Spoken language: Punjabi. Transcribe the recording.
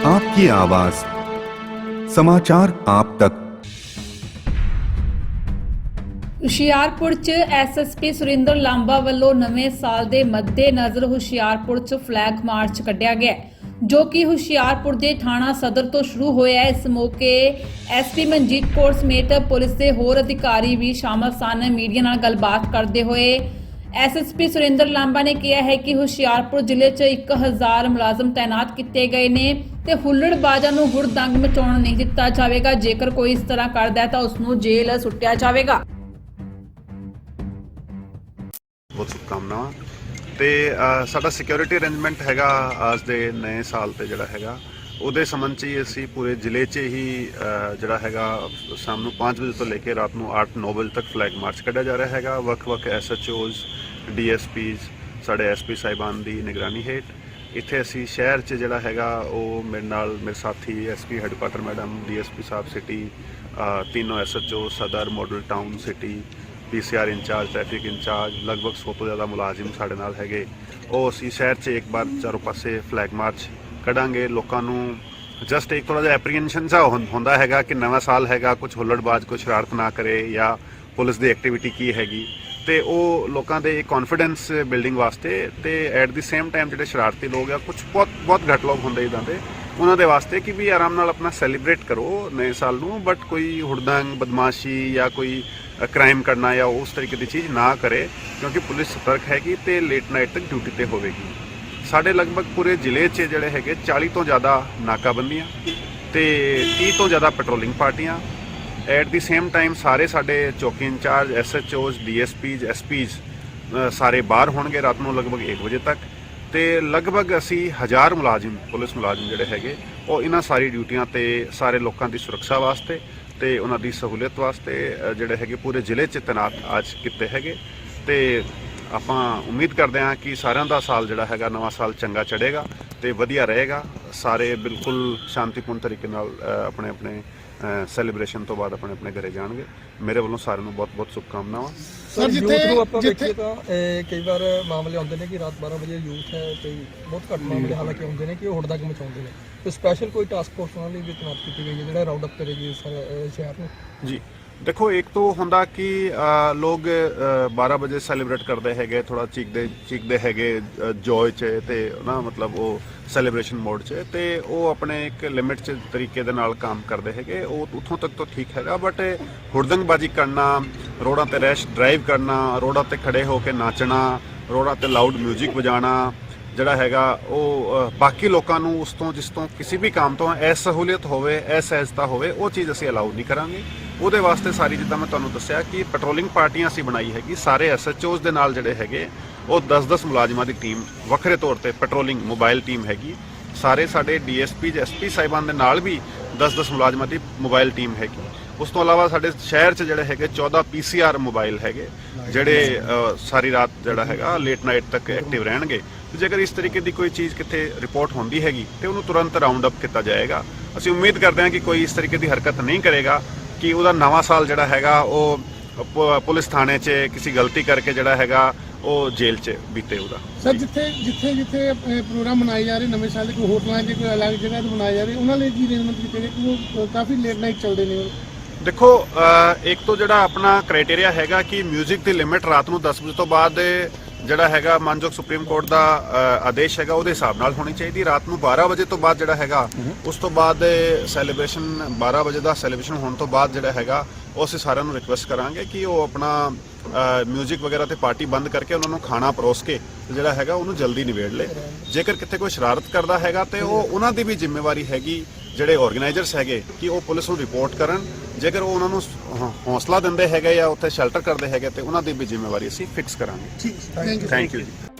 आपकी आवाज समाचार आप तक ਹੁਸ਼ਿਆਰਪੁਰ 'ਚ ਐਸਐਸਪੀ ਸੁਰਿੰਦਰ ਲਾਂਬਾ ਵੱਲੋਂ ਨਵੇਂ ਸਾਲ ਦੇ ਮੱਦੇ ਨਜ਼ਰ ਹੁਸ਼ਿਆਰਪੁਰ 'ਚ ਫਲੈਗ ਮਾਰਚ ਕੱਢਿਆ ਗਿਆ ਹੈ, ਜੋ ਕਿ ਹੁਸ਼ਿਆਰਪੁਰ ਦੇ ਥਾਣਾ ਸਦਰ ਤੋਂ ਸ਼ੁਰੂ ਹੋਇਆ ਹੈ। ਇਸ ਮੌਕੇ ਐਸਪੀ ਮਨਜੀਤ ਕੌਰ ਸਮੇਤ ਪੁਲਿਸ ਦੇ ਹੋਰ ਅਧਿਕਾਰੀ ਵੀ ਸ਼ਾਮਲ ਸਨ ਮੀਡੀਆ ਨਾਲ ਗੱਲਬਾਤ ਕਰਦੇ ਹੋਏ ਐਸਐਸਪੀ ਸੁਰਿੰਦਰ ਲਾਂਬਾ ਨੇ ਕਿਹਾ ਹੈ ਕਿ ਹੁਸ਼ਿਆਰਪੁਰ ਜ਼ਿਲ੍ਹੇ 'ਚ 1000 ਮੁਲਾਜ਼ਮ ਤਾਇਨਾਤ ਕੀਤੇ ਗਏ ਨੇ ਤੇ ਹੁੱਲੜਬਾਜ਼ਾਂ ਨੂੰ ਹੁੜਦੰਗ ਮਚਾਉਣ ਨਹੀਂ ਦਿੱਤਾ ਜਾਵੇਗਾ। ਜੇਕਰ ਕੋਈ ਇਸ ਤਰ੍ਹਾਂ ਕਰਦਾ ਹੈ ਤਾਂ ਉਸ ਨੂੰ ਜੇਲ੍ਹ ਸੁੱਟਿਆ ਜਾਵੇਗਾ। ਬਹੁਤ ਸ਼ੁਭਕਾਮਨਾਵਾਂ ਤੇ ਸਾਡਾ ਸਿਕਿਉਰਿਟੀ ਅਰੇਂਜਮੈਂਟ ਹੈਗਾ ਅੱਜ ਦੇ ਨਵੇਂ ਸਾਲ ਤੇ ਜਿਹੜਾ ਹੈਗਾ, ਉਹਦੇ ਸੰਬੰਧ ਚ ਹੀ ਅਸੀਂ ਪੂਰੇ ਜ਼ਿਲ੍ਹੇ 'ਚ ਹੀ ਜਿਹੜਾ ਹੈਗਾ, ਸ਼ਾਮ ਨੂੰ 5 ਵਜੇ ਤੋਂ ਲੈ ਕੇ ਰਾਤ ਨੂੰ 8-9 ਵਜੇ ਤੱਕ ਫਲੈਗ ਮਾਰਚ ਕੱਢਿਆ ਜਾ ਰਿਹਾ ਹੈਗਾ। ਵੱਖ-ਵੱਖ ਐਸਐਚਓਜ਼ ਡੀਐਸਪੀਜ਼ ਸਾਡੇ ਐਸਪੀ ਸਾਹਿਬਾਨ ਦੀ ਨਿਗਰਾਨੀ ਹੇਠ। ਇੱਥੇ ਅਸੀਂ ਸ਼ਹਿਰ 'ਚ ਜਿਹੜਾ ਹੈਗਾ ਉਹ ਮੇਰੇ ਨਾਲ ਮੇਰੇ ਸਾਥੀ ਐਸਪੀ ਹੈਡਕੁਆਟਰ ਮੈਡਮ ਡੀਐਸਪੀ ਸਾਹਿਬ ਸਿਟੀ ਅ, ਤਿੰਨੋਂ SHO Sadar model town city PCR incharge traffic incharge ਲਗਭਗ 100 ਤੋਂ ਜ਼ਿਆਦਾ ਮੁਲਾਜ਼ਮ ਸਾਡੇ ਨਾਲ ਹੈਗੇ। ਉਹ ਅਸੀਂ ਸ਼ਹਿਰ 'ਚ ਇੱਕ ਵਾਰ ਚਾਰੋਂ ਪਾਸੇ ਫਲੈਗ ਮਾਰਚ ਕੱਢਾਂਗੇ। ਲੋਕਾਂ ਨੂੰ ਜਸਟ ਇੱਕ ਥੋੜਾ ਜਿਹਾ ਐਪਰੀਹੈਂਸ਼ਨ ਸਾ ਹੁੰਦਾ ਹੈਗਾ ਕਿ ਨਵਾਂ ਸਾਲ ਹੈਗਾ ਕੁਝ ਹੁੱਲੜਬਾਜ਼ ਕੋਈ ਸ਼ਰਾਰਤ ਨਾ ਕਰੇ ਜਾਂ ਪੁਲਿਸ ਦੀ ਐਕਟੀਵਿਟੀ ਕੀ ਹੈਗੀ। ਤੇ ਉਹ ਲੋਕਾਂ ਦੇ ਕੌਨਫੀਡੈਂਸ ਬਿਲਡਿੰਗ ਵਾਸਤੇ ਤੇ ਐਟ ਦੀ ਸੇਮ ਟਾਈਮ ਜਿਹੜੇ ਸ਼ਰਾਰਤੀ ਲੋਕ ਆ ਕੁਝ ਬਹੁਤ ਬਹੁਤ ਘੱਟ ਲੋਕ ਹੁੰਦੇ ਇਦਾਂ ਦੇ, ਉਹਨਾਂ ਦੇ ਵਾਸਤੇ ਕਿ ਵੀ ਆਰਾਮ ਨਾਲ ਆਪਣਾ ਸੈਲੀਬ੍ਰੇਟ ਕਰੋ ਨਵੇਂ ਸਾਲ ਨੂੰ ਬਟ ਕੋਈ ਹੁੜਦੰਗ, ਬਦਮਾਸ਼ੀ ਜਾਂ ਕੋਈ ਕ੍ਰਾਈਮ ਕਰਨਾ ਜਾਂ ਉਸ ਤਰੀਕੇ ਦੀ ਚੀਜ਼ ਨਾ ਕਰੇ, ਕਿਉਂਕਿ ਪੁਲਿਸ ਸਤਰਕ ਹੈਗੀ ਤੇ ਲੇਟ ਨਾਈਟ ਤੱਕ ਡਿਊਟੀ ਤੇ ਹੋਵੇਗੀ। ਸਾਡੇ ਲਗਭਗ ਪੂਰੇ ਜ਼ਿਲ੍ਹੇ 'ਚ ਜਿਹੜੇ ਹੈਗੇ 40 ਤੋਂ ਜ਼ਿਆਦਾ ਨਾਕਾਬੰਦੀਆਂ ਤੇ 30 ਤੋਂ ਜ਼ਿਆਦਾ ਪੈਟਰੋਲਿੰਗ ਪਾਰਟੀਆਂ ਐਟ ਦੀ ਸੇਮ ਟਾਈਮ ਸਾਰੇ ਸਾਡੇ ਚੌਕੀ ਇੰਚਾਰਜ ਐਸਐਚਓਜ਼ ਡੀਐਸਪੀਜ਼ ਐਸਪੀਜ਼ ਸਾਰੇ ਬਾਹਰ ਹੋਣਗੇ ਰਾਤ ਨੂੰ ਲਗਭਗ 1 ਵਜੇ ਤੱਕ। ਤੇ ਲਗਭਗ ਅਸੀਂ ਹਜ਼ਾਰ ਮੁਲਾਜ਼ਮ, ਪੁਲਿਸ ਮੁਲਾਜ਼ਮ ਜਿਹੜੇ ਹੈਗੇ, ਉਹ ਇਹਨਾਂ ਸਾਰੀ ਡਿਊਟੀਆਂ ਤੇ ਸਾਰੇ ਲੋਕਾਂ ਦੀ ਸੁਰੱਖਿਆ ਵਾਸਤੇ ਤੇ ਉਹਨਾਂ ਦੀ ਸਹੂਲਤ ਵਾਸਤੇ ਜਿਹੜੇ ਹੈਗੇ ਪੂਰੇ ਜ਼ਿਲ੍ਹੇ 'ਚ ਤੈਨਾਤ ਅੱਜ ਕੀਤੇ ਹੈਗੇ। ਤੇ ਆਪਾਂ ਉਮੀਦ ਕਰਦੇ ਹਾਂ ਕਿ ਸਾਰਿਆਂ ਦਾ ਸਾਲ ਜਿਹੜਾ ਹੈਗਾ, ਨਵਾਂ ਸਾਲ ਚੰਗਾ ਚੜ੍ਹੇਗਾ ਤੇ ਵਧੀਆ ਰਹੇਗਾ। ਸਾਰੇ ਬਿਲਕੁਲ ਸ਼ਾਂਤੀਪੂਰਨ ਤਰੀਕੇ ਨਾਲ ਆਪਣੇ ਆਪਣੇ ਸੈਲੀਬ੍ਰੇਸ਼ਨ ਤੋਂ ਬਾਅਦ ਆਪਣੇ ਆਪਣੇ ਘਰੇ ਜਾਣਗੇ। ਮੇਰੇ ਵੱਲੋਂ ਸਾਰਿਆਂ ਨੂੰ ਬਹੁਤ ਬਹੁਤ ਸ਼ੁਭਕਾਮਨਾਵਾਂ। ਸਰ ਜਿੱਥੇ ਆਪਾਂ ਤਾਂ ਕਈ ਵਾਰ ਮਾਮਲੇ ਆਉਂਦੇ ਨੇ ਕਿ ਰਾਤ 12 ਵਜੇ ਯੂਥ ਹੈ ਤੇ ਬਹੁਤ ਘੱਟ ਮਾਮਲੇ ਹਾਲਾਂਕਿ ਆਉਂਦੇ ਨੇ ਕਿ ਉਹ ਹੁੜਦੰਗ ਮਚਾਉਂਦੇ ਨੇ। ਤੇ ਸਪੈਸ਼ਲ ਕੋਈ ਟਾਸਕ ਫੋਰਸ ਉਹਨਾਂ ਲਈ ਵੀ ਤੈਨਾਤ ਕੀਤੀ ਗਈ ਹੈ ਜਿਹੜਾ ਰਾਉਂਡ ਅਪ ਕਰੇਗੀ ਸ਼ਹਿਰ ਨੂੰ? ਜੀ। ਦੇਖੋ ਇੱਕ ਤੋਂ ਹੁੰਦਾ ਕਿ ਲੋਕ ਅ, 12 ਵਜੇ ਸੈਲੀਬ੍ਰੇਟ ਕਰਦੇ ਹੈਗੇ ਥੋੜਾ ਚੀਕਦੇ ਚੀਕਦੇ ਹੈਗੇ ਜੋਏ ਚ ਤੇ ਨਾ ਮਤਲਬ ਉਹ ਸੈਲੀਬ੍ਰੇਸ਼ਨ ਮੋਡ ਚ ਤੇ ਉਹ ਆਪਣੇ ਇੱਕ ਲਿਮਿਟ ਚ ਤਰੀਕੇ ਦੇ ਨਾਲ ਕੰਮ ਕਰਦੇ ਹੈਗੇ। ਉਹ ਉੱਥੋਂ ਤੱਕ ਤਾਂ ਠੀਕ ਹੈਗਾ, ਬਟ ਹੁੜਦੰਗਬਾਜ਼ੀ ਕਰਨਾ ਰੋਡਾਂ ਤੇ ਰੈਸ਼ ਡਰਾਈਵ ਕਰਨਾ ਰੋਡਾਂ ਤੇ ਖੜੇ ਹੋ ਕੇ ਨਾਚਣਾ ਰੋਡਾਂ ਤੇ ਲਾਊਡ 뮤직 ਵਜਾਣਾ ਜਿਹੜਾ ਹੈਗਾ ਉਹ ਬਾਕੀ ਲੋਕਾਂ ਨੂੰ ਉਸ ਤੋਂ, ਜਿਸ ਤੋਂ ਕਿਸੇ ਵੀ ਕੰਮ ਤੋਂ ਐਸ ਸਹੂਲੀਅਤ ਹੋਵੇ, ਐਸ ਸਹਿਜਤਾ ਹੋਵੇ, ਉਹ ਚੀਜ਼ ਅਸੀਂ ਅਲਾਉ ਨਹੀਂ ਕਰਾਂਗੇ। ਉਹਦੇ ਵਾਸਤੇ ਸਾਰੀ, ਜਿੱਦਾਂ ਮੈਂ ਤੁਹਾਨੂੰ ਦੱਸਿਆ ਕਿ ਪੈਟਰੋਲਿੰਗ ਪਾਰਟੀਆਂ ਅਸੀਂ ਬਣਾਈ ਹੈਗੀ, ਸਾਰੇ ਐਸਐਚਓਜ਼ ਦੇ ਨਾਲ ਜਿਹੜੇ ਹੈਗੇ। ਉਹ 10-10 ਮੁਲਾਜ਼ਮਾਂ ਦੀ ਟੀਮ ਵੱਖਰੇ ਤੌਰ ਤੇ ਪੈਟਰੋਲਿੰਗ ਮੋਬਾਈਲ ਟੀਮ ਹੈਗੀ ਸਾਰੇ ਸਾਡੇ ਡੀਐਸਪੀ ਐਸਪੀ ਸਾਹਿਬਾਨ ਦੇ ਨਾਲ ਵੀ 10-10 ਮੁਲਾਜ਼ਮਾਂ ਦੀ ਮੋਬਾਈਲ ਟੀਮ ਹੈਗੀ ਉਸ ਤੋਂ ਇਲਾਵਾ ਸਾਡੇ ਸ਼ਹਿਰ 'ਚ ਜਿਹੜੇ ਹੈਗੇ 14 ਪੀਸੀਆਰ ਮੋਬਾਈਲ ਹੈਗੇ, ਜਿਹੜੇ ਸਾਰੀ ਰਾਤ ਜਿਹੜਾ ਹੈਗਾ ਲੇਟ ਨਾਈਟ ਤੱਕ ਐਕਟਿਵ ਰਹਿਣਗੇ। ਤੇ ਜੇਕਰ ਇਸ ਤਰੀਕੇ ਦੀ ਕੋਈ ਚੀਜ਼ ਕਿੱਥੇ ਰਿਪੋਰਟ ਹੁੰਦੀ ਹੈਗੀ, ਤੇ ਉਹਨੂੰ ਤੁਰੰਤ ਰਾਉਂਡ ਅਪ ਕੀਤਾ ਜਾਏਗਾ। ਅਸੀਂ ਉਮੀਦ ਕਰਦੇ ਹਾਂ ਕਿ ਕੋਈ ਇਸ ਤਰੀਕੇ ਦੀ ਹਰਕਤ ਨਹੀਂ ਕਰੇਗਾ ਕਿ ਉਹਦਾ ਨਵਾਂ ਸਾਲ ਜਿਹੜਾ ਹੈਗਾ, ਉਹ ਪੁਲਿਸ ਥਾਣੇ 'ਚ ਕਿਸੇ ਗਲਤੀ ਕਰਕੇ ਜਿਹੜਾ ਹੈਗਾ ਉਹ ਜੇਲ੍ਹ 'ਚ ਬੀਤੇ ਉਹਦਾ ਸਰ ਜਿੱਥੇ ਜਿੱਥੇ ਜਿੱਥੇ ਪ੍ਰੋਗਰਾਮ ਮਨਾਏ ਜਾ ਰਹੇ ਨਵੇਂ ਸਾਲ ਦੇ ਕੋਈ ਹੋਟਲਾਂ 'ਚ ਕੋਈ ਅਲੱਗ ਜਗ੍ਹਾ ਤੇ ਮਨਾਏ ਜਾ ਰਹੇ ਉਹਨਾਂ ਲਈ ਕੀ ਅਰੇਂਜਮੈਂਟ ਕੀਤੇ ਗਏ ਕਿ ਉਹ ਕਾਫੀ ਲੇਟ ਨਾਈਟ ਚੱਲਦੇ ਨੇ ਉਹ। ਦੇਖੋ ਇੱਕ ਤੋਂ ਜਿਹੜਾ ਆਪਣਾ ਕ੍ਰਾਈਟੇਰੀਆ ਹੈਗਾ ਕਿ 뮤직 ਦੀ ਲਿਮਿਟ ਰਾਤ ਨੂੰ 10 ਵਜੇ ਤੋਂ ਬਾਅਦ ਜਿਹੜਾ ਹੈਗਾ ਮਾਨਯੋਗ ਸੁਪਰੀਮ ਕੋਰਟ ਦਾ ਆਦੇਸ਼ ਹੈਗਾ, ਉਹਦੇ ਹਿਸਾਬ ਨਾਲ ਹੋਣੀ ਚਾਹੀਦੀ। ਰਾਤ ਨੂੰ 12 ਵਜੇ ਤੋਂ ਬਾਅਦ ਜਿਹੜਾ ਹੈਗਾ, ਉਸ ਤੋਂ ਬਾਅਦ ਸੈਲੀਬ੍ਰੇਸ਼ਨ 12 ਵਜੇ ਦਾ ਸੈਲੀਬ੍ਰੇਸ਼ਨ ਹੋਣ ਤੋਂ ਬਾਅਦ ਜਿਹੜਾ ਹੈਗਾ ਉਹ ਅਸੀਂ ਸਾਰਿਆਂ ਨੂੰ ਰਿਕੁਐਸਟ ਕਰਾਂਗੇ ਕਿ ਉਹ ਆਪਣਾ ਮਿਊਜ਼ਿਕ ਵਗੈਰਾ ਤੇ ਪਾਰਟੀ ਬੰਦ ਕਰਕੇ ਉਹਨਾਂ ਨੂੰ ਖਾਣਾ ਪਰੋਸ ਕੇ ਜਿਹੜਾ ਹੈਗਾ, ਉਹਨੂੰ ਜਲਦੀ ਨਿਬੇੜ ਲੇ। ਜੇਕਰ ਕਿਤੇ ਕੋਈ ਸ਼ਰਾਰਤ ਕਰਦਾ ਹੈਗਾ ਤੇ ਉਹ, ਉਹਨਾਂ ਦੀ ਵੀ ਜ਼ਿੰਮੇਵਾਰੀ ਹੈਗੀ ਜਿਹੜੇ ਆਰਗੇਨਾਈਜ਼ਰਸ ਹੈਗੇ ਕਿ ਉਹ ਪੁਲਿਸ ਨੂੰ ਰਿਪੋਰਟ ਕਰਨ। ਜੇਕਰ ਉਹ ਉਹਨਾਂ ਨੂੰ ਹੌਸਲਾ ਦਿੰਦੇ ਹੈਗੇ ਜਾਂ ਉੱਥੇ ਸ਼ੈਲਟਰ ਕਰਦੇ ਹੈਗੇ ਤੇ ਉਹਨਾਂ ਦੀ ਵੀ ਜ਼ਿੰਮੇਵਾਰੀ ਅਸੀਂ ਫਿਕਸ ਕਰਾਂਗੇ। ਥੈਂਕ ਯੂ ਥੈਂਕ ਯੂ ਜੀ।